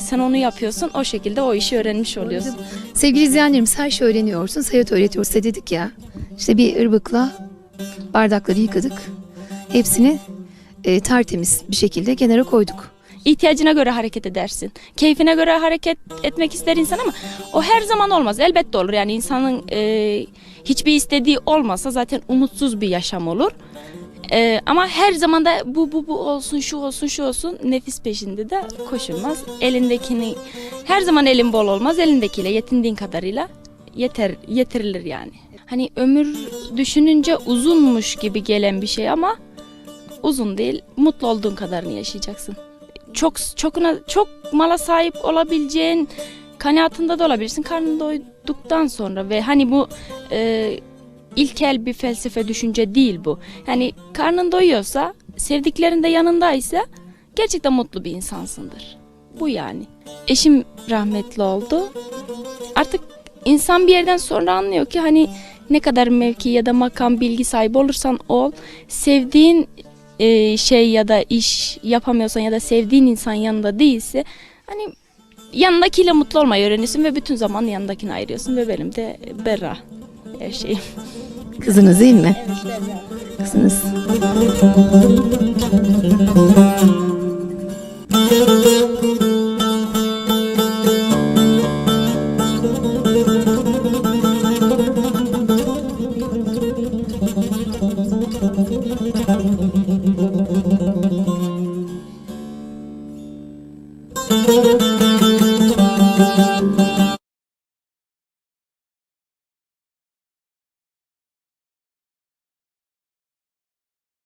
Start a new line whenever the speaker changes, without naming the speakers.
Sen onu yapıyorsun o şekilde o işi öğrenmiş oluyorsun.
Sevgili izleyenlerimiz her şey öğreniyorsun. Sayat öğretiyoruz size dedik ya. İşte bir ırbıkla bardakları yıkadık. Hepsini e, tertemiz bir şekilde kenara koyduk.
İhtiyacına göre hareket edersin. Keyfine göre hareket etmek ister insan ama o her zaman olmaz. Elbette olur yani insanın e, hiçbir istediği olmasa zaten umutsuz bir yaşam olur. E, ama her zaman da bu bu bu olsun şu olsun şu olsun nefis peşinde de koşulmaz. Elindekini her zaman elin bol olmaz. Elindekiyle yetindiğin kadarıyla yeter yetirilir yani. Hani ömür düşününce uzunmuş gibi gelen bir şey ama uzun değil. Mutlu olduğun kadarını yaşayacaksın çok çokuna çok mala sahip olabileceğin kanaatinde de olabilirsin karnın doyduktan sonra ve hani bu e, ilkel bir felsefe düşünce değil bu. Yani karnın doyuyorsa, sevdiklerin de yanındaysa gerçekten mutlu bir insansındır. Bu yani. Eşim rahmetli oldu. Artık insan bir yerden sonra anlıyor ki hani ne kadar mevki ya da makam bilgi sahibi olursan ol, sevdiğin e, şey ya da iş yapamıyorsan ya da sevdiğin insan yanında değilse hani yanındakiyle mutlu olmayı öğrenirsin ve bütün zaman yanındakini ayırıyorsun ve benim de Berra her şeyim.
Kızınız değil mi? Kızınız. Müzik